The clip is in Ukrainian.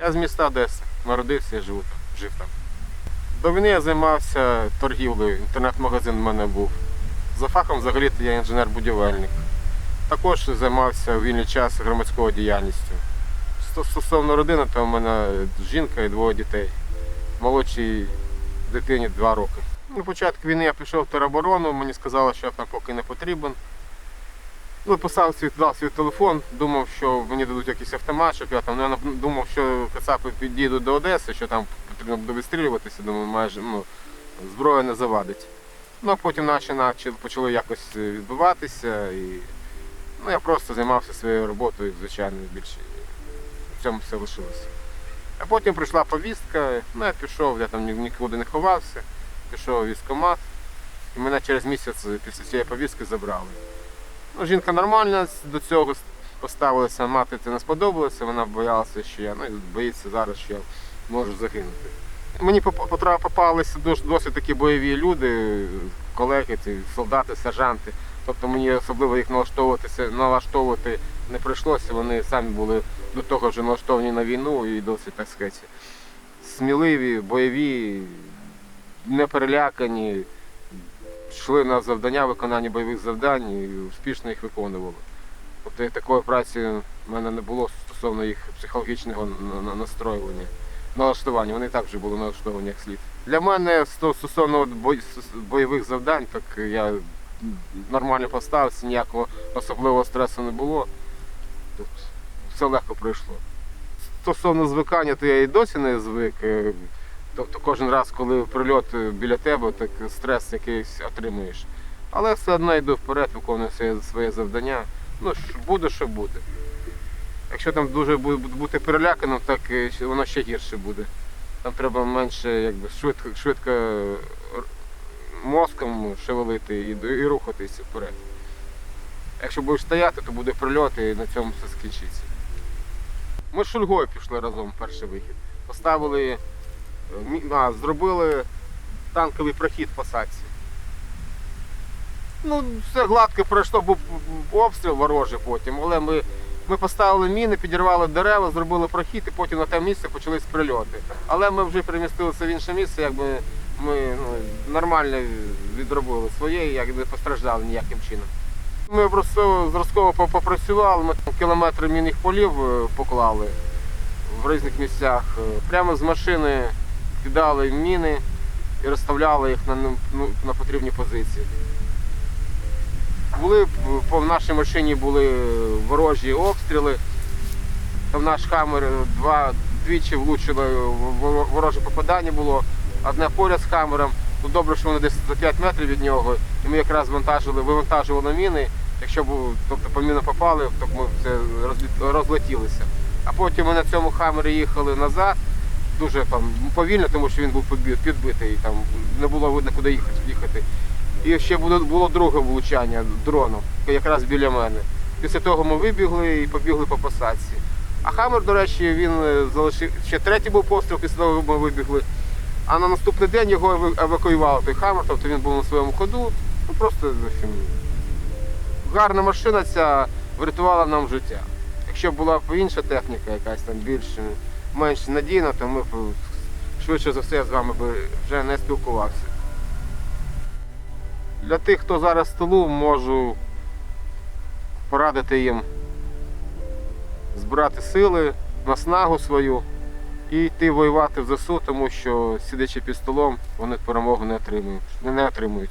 Я з міста Одеси. Народився і живу жив там. До війни я займався торгівлею, інтернет-магазин в мене був. За фахом взагалі я інженер-будівельник. Також займався у вільний час громадською діяльністю. Стосовно родини, то в мене жінка і двоє дітей. Молодшій дитині 2 роки. На початку війни я пішов в тероборону, мені сказали, що я там поки не потрібен. Ну, писав свій, дав свій телефон, думав, що мені дадуть якийсь автомат, щоб я там. Ну, я думав, що кацапи підійдуть до Одеси, що там потрібно буде відстрілюватися, думаю, майже ну, зброя не завадить. Ну, а потім наші начали, почали якось е, відбуватися і ну, я просто займався своєю роботою, звичайно, більше в цьому все лишилося. А потім прийшла повістка, ну я пішов, я там нікуди не ховався, пішов військкомат, і мене через місяць після цієї повістки забрали. Ну, жінка нормальна до цього поставилася, мати це не сподобалося, вона боялася, що я ну, боїться зараз, що я можу загинути. Мені попалися досить такі бойові люди, колеги, ці солдати, сержанти. Тобто мені особливо їх налаштовуватися, налаштовувати не прийшлося. Вони самі були до того вже налаштовані на війну і досить, так сказати, сміливі, бойові, не перелякані, йшли на завдання, виконання бойових завдань і успішно їх виконували. Тобто такої праці в мене не було стосовно їх психологічного на- на- настроювання, налаштування. Вони і так вже були налаштовані як слід. Для мене стосовно бойових завдань, так я нормально поставився, ніякого особливого стресу не було. Тут все легко пройшло. Стосовно звикання, то я і досі не звик. Тобто кожен раз, коли прильот е, біля тебе, так стрес якийсь отримуєш. Але все одно йду вперед, виконую своє, завдання. Ну, буде, що буде. Якщо там дуже бу- бути переляканим, так е, воно ще гірше буде. Там треба менше якби, швидко, швидко е, мозком шевелити і, і рухатися вперед. Якщо будеш стояти, то буде прильот і на цьому все скінчиться. Ми з Шульгою пішли разом перший вихід. Поставили, а, зробили танковий прохід по садці. Ну, все гладко пройшло, був обстріл ворожий потім, але ми, ми поставили міни, підірвали дерева, зробили прохід і потім на те місце почались прильоти. Але ми вже перемістилися в інше місце, якби ми ну, нормально відробили своє, як не постраждали ніяким чином. Ми просто зразково попрацювали, ми кілометри мінних полів е, поклали в різних місцях. Е, Прямо з машини кидали міни і розставляли їх на, ну, на потрібні позиції. Були по нашій машині були ворожі обстріли. Там наш хамер два, двічі влучило вороже попадання було. Одне поряд з хамером. Ну, добре, що вони десь за 5 метрів від нього. І ми якраз вантажили, вивантажували міни. Якщо б тобто, по мінам попали, то ми розлі- розлетілися. А потім ми на цьому хамері їхали назад. Дуже там повільно, тому що він був підбит- підбитий, там не було видно, куди їхати. їхати. І ще було, було друге влучання дроном, якраз біля мене. Після того ми вибігли і побігли по посадці. А Хаммер, до речі, він е, залишив ще третій був постріл, після того ми вибігли. А на наступний день його ева- евакуювали той Хаммер, тобто він був на своєму ходу. Ну просто общем, гарна машина ця врятувала нам життя. Якщо була інша техніка, якась там більш менш надійна, то ми б швидше за все з вами б вже не спілкувався. Для тих, хто зараз в тилу, можу порадити їм збирати сили, наснагу свою і йти воювати в ЗСУ, тому що сидячи під столом, вони перемогу не отримують. Не отримують.